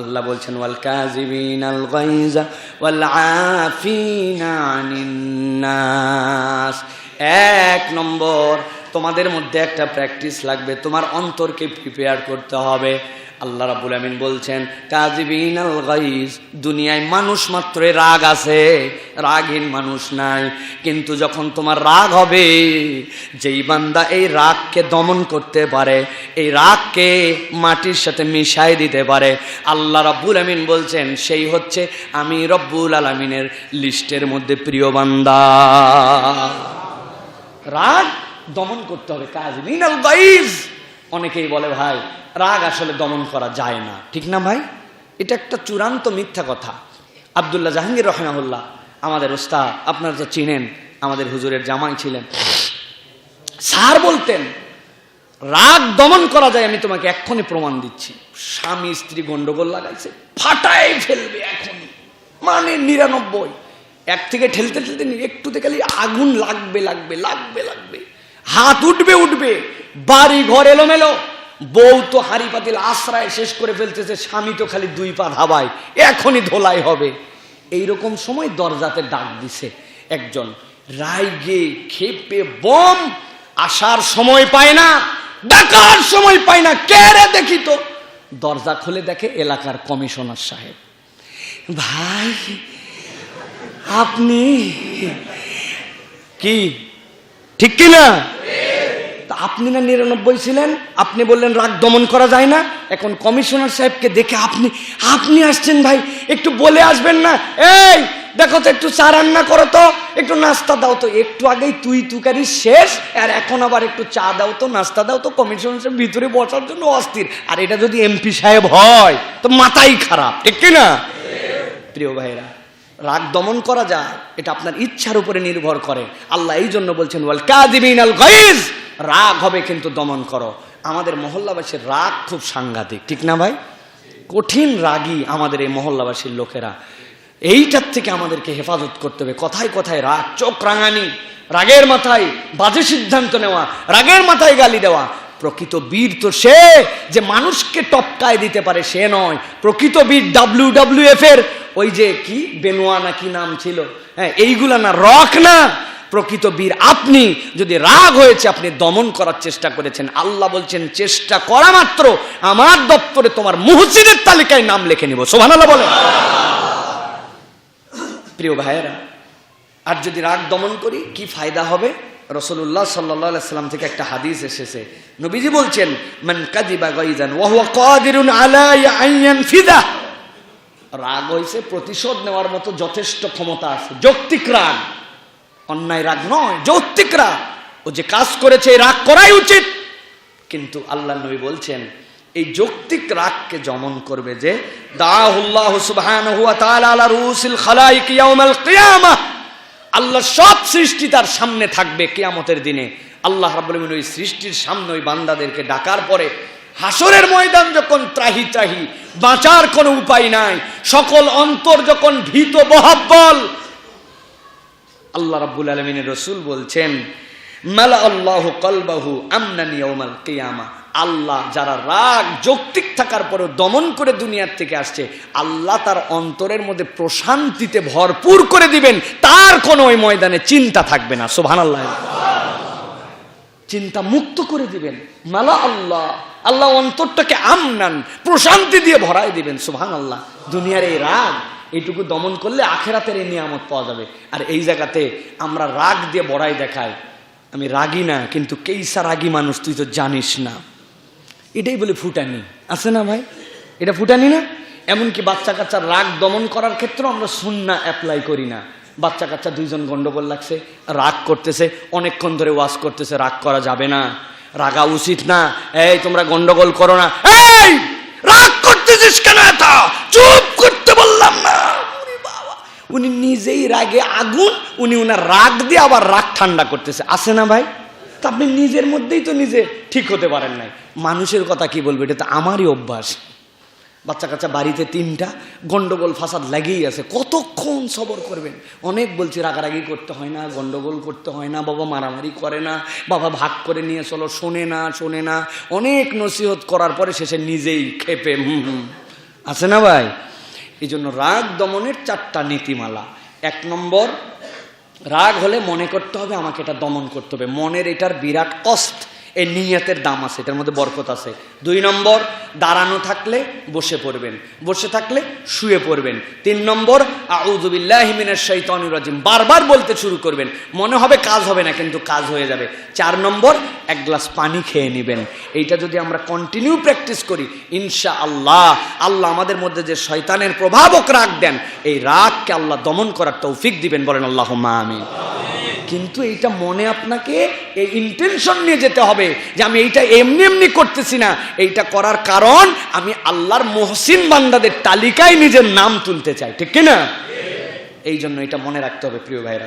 আল্লাহ বলছেন, ওয়াল কাজিবিন আল গাইজা ওয়াল আফিনা এক নম্বর, তোমাদের মধ্যে একটা প্র্যাকটিস লাগবে, তোমার অন্তরকে প্রিপেয়ার করতে হবে। আল্লাহ রাবুল আমিন বলছেন কাজিবিন আল গাইজ, দুনিয়ায় মানুষ মাত্রই রাগ আছে, রাগহীন মানুষ নাই। কিন্তু যখন তোমার রাগ হবে, যেই বান্দা এই রাগকে দমন করতে পারে, এই রাগকে মাটির সাথে মিশাই দিতে পারে, আল্লাহ রাব্বুল আমিন বলছেন, সেই হচ্ছে আমি রব্বুল আলমিনের লিস্টের মধ্যে প্রিয় বান্দা। রাগ দমন করতে হবে কাজ মিনাল গাইজ, অনেকেই বলে, ভাই রাগ আসলে দমন করা যায় না। ঠিক না ভাই? এটা একটা চূড়ান্ত মিথ্যা কথা। আবদুল্লাহ জাহাঙ্গীর রহমাউল্লাহ আমাদের ওস্তা আপনারা তো চিনেন, আমাদের হুজুরের জামাই ছিলেন। স্যার বলতেন, রাগ দমন করা যায়, আমি তোমাকে এক্ষুনি প্রমাণ দিচ্ছি। স্বামী স্ত্রী গন্ডগোল লাগাইছে, ফাটাই ফেলবে এখনই। মানে নিরানব্বই। এক থেকে ঠেলতে ঠেলতে একটুতে খালি আগুন লাগবে লাগবে লাগবে লাগবে। হাত উঠবে উঠবে। বাড়ি ঘর এলোমেলো। বউ তো হাড়ি পাতিল আশ্রয় শেষ করে ফেলতেছে, স্বামী তো খালি দুই পা ধাবায়, এখনই ধোলাই হবে। এইরকম সময় দরজাতে ডাক দিছে একজন, রাইগে খেপে বম, আসার সময় পায় না, ডাকার সময় পায় না, কে রে দেখি তো? দরজা খুলে দেখে এলাকার কমিশনার সাহেব, ভাই, আপনি কি? ঠিক কি না তা আপনি না নিরানব্বই ছিলেন? আপনি বললেন রাগ দমন করা যায় না। এখন কমিশনার সাহেবকে দেখে আপনি আপনি আসছেন ভাই। একটু বলে আসবেন না? এই, দেখো তো একটু চা রান্না করো তো। একটু নাস্তা দাও তো। একটু আগেই তুই তুকারি শেষ, আর এখন আবার একটু চা দাও তো, নাস্তা দাও তো। কমিশনার সাহেব ভিতরে বসার জন্য অস্থির। আর এটা যদি এমপি সাহেব হয়, তো মাথাই খারাপ, ঠিক না? প্রিয় ভাইরা রাগ দমন করা যায়, এটা আপনার ইচ্ছার উপরে নির্ভর করে। আল্লাহ এই জন্য বলছেন, ওয়াল কাদিবিন আল গাইজ রাগ হবে কিন্তু দমন করো। আমাদের মহল্লাবাসীর রাগ খুব সাংঘাতিক, ঠিক না ভাই? কঠিন রাগী আমাদের এই মহল্লাবাসীর লোকেরা। এইটার থেকে আমাদেরকে হেফাজত করতে হবে। কথায় কথায় রাগ, চোখ রাঙানি, রাগের মাথায় বাজে সিদ্ধান্ত নেওয়া, রাগের মাথায় গালি দেওয়া। প্রকৃত বীর তো সে যে মানুষকে টপকায় দিতে পারে, সে নয়। প্রকৃত বীর ডাব্লিউ ডাব্লিউ এফ এর ওই যে কি, বেনোয়া না কি নাম ছিল? হ্যাঁ এইগুলা না, রক না। প্রকৃত বীর আপনি যদি রাগ হয়েছে, আপনি দমন করার চেষ্টা করেছেন। আল্লাহ বলছেন, চেষ্টা করা মাত্র। আমার দপ্তরে তোমার মুহসিনের তালিকায় নাম লিখে নিব। সোভান আল্লাহ বলেন। প্রিয় ভাইয়েরা, আর যদি রাগ দমন করি, কি ফায়দা হবে? রসুল্লাহ সাল্লাহ সাল্লাম থেকে একটা হাদিস এসেছে। নবীজি বলছেন ফিদা। রাগ হয়েছে প্রতিশোধ নেওয়ার মতো যথেষ্ট ক্ষমতা আছে, যৌক্তিক রাগ। অন্যায় রাগ নয় যৌক্তিক রাগ ও যে কাজ করেছে রাগ করাই উচিত। কিন্তু আল্লাহ নবী বলছেন, এই যৌক্তিক রাগকে জমন করবে যে আল্লাহ সব সৃষ্টি তার সামনে থাকবে কেয়ামতের দিনে। আল্লাহ আলামিন ওই সৃষ্টির সামনে ওই বান্দাদেরকে ডাকার পরে হাসরের ময়দান যখন ত্রাহি ত্রাহি বাঁচার কোনো উপায় নাই, সকল অন্তর যখন ভীত বহাব্বল আল্লাহ রাব্বুল আলমিনের রসুল বলছেন, মালা আল্লাহ কলবাহু আমনানি কিয়ামা। আল্লাহ যারা রাগ, যৌক্তিক থাকার পরেও দমন করে দুনিয়ার থেকে আসছে, আল্লাহ তার অন্তরের মধ্যে প্রশান্তিতে ভরপুর করে দিবেন, তার কোনো ওই ময়দানে চিন্তা থাকবে না। সোভান আল্লাহ চিন্তা মুক্ত করে দিবেন। মালা আল্লাহ আল্লাহ অন্তরটাকে আমনান, প্রশান্তি দিয়ে ভরাই দিবেন। সুহান আল্লাহ দুনিয়ার এই রাগ এইটুকু দমন করলে আখেরাতের এই নিয়ামত পাওয়া যাবে। আর এই জায়গাতে আমরা রাগ দিয়ে বড়াই দেখাই। আমি রাগি না, কিন্তু কেইসা রাগি মানুষ তুই তো জানিস না। এটাই বলে ফুটানি। আছে না ভাই? এটা ফুটানি না? এমনকি বাচ্চা কাচ্চার রাগ দমন করার ক্ষেত্রেও আমরা সুন্না অ্যাপ্লাই করি না। বাচ্চা কাচ্চা দুইজন গন্ডগোল লাগছে, রাগ করতেছে, অনেকক্ষণ ধরে ওয়াশ করতেছে, রাগ করা যাবে না। রাগা উচিত না, এই তোমরা গন্ডগোল করো না। এই রাগ করতেছিস কেন এত চুপ করতে বললাম না ওরে বাবা, উনি নিজেই রাগে আগুন, উনি উনার রাগ দিয়ে আবার রাগ ঠান্ডা করতেছে। আছে না ভাই? তা আপনি নিজের মধ্যেই তো নিজে ঠিক হতে পারেন নাই। মানুষের কথা কি বলবে, এটা তো আমারই অভ্যাস। বাচ্চা কাচ্চা বাড়িতে তিনটা, গন্ডগোল ফাসাদ লাগেই আছে। কতক্ষণ সবর করবেন? অনেক বলছি, রাগারাগি করতে হয় না, গন্ডগোল করতে হয় না, বাবা মারামারি করে না, বাবা ভাগ করে নিয়ে চলো, শোনে না শোনে না। অনেক নসিহত করার পরে শেষে নিজেই খেপে, হুম হুম। আছে না ভাই? এই জন্য রাগ দমনের চারটা নীতিমালা। এক নম্বর, রাগ হলে মনে করতে হবে আমাকে এটা দমন করতে হবে। মনের এটার বিরাট কষ্ট। এই নিয়তের দাম আছে, এটার মধ্যে বরকত আছে। দুই নম্বর, দাঁড়ানো থাকলে বসে পড়বেন। বসে থাকলে শুয়ে পড়বেন। তিন নম্বর আউজুবিল্লাহিমিনের শৈতানুর রাজিম। বারবার বলতে শুরু করবেন। মনে হবে কাজ হবে না, কিন্তু কাজ হয়ে যাবে। চার নম্বর, এক গ্লাস পানি খেয়ে নেবেন। এইটা যদি আমরা কন্টিনিউ প্র্যাকটিস করি ইনশা আল্লাহ আল্লাহ আমাদের মধ্যে যে শয়তানের প্রভাবক রাগ দেন, এই রাগকে আল্লাহ দমন করার তৌফিক দিবেন বলেন আল্লাহ আমি কিন্তু এইটা মনে আপনাকে এই ইন্টেনশন নিয়ে যেতে হবে যে আমি এইটা এমনি এমনি করতেছি না। এইটা করার কারণ আমি আল্লাহর মহসিন বান্দাদের তালিকায় নিজের নাম তুলতে চাই। ঠিক কিনা? এই জন্য এটা মনে রাখতে হবে প্রিয় ভাইরা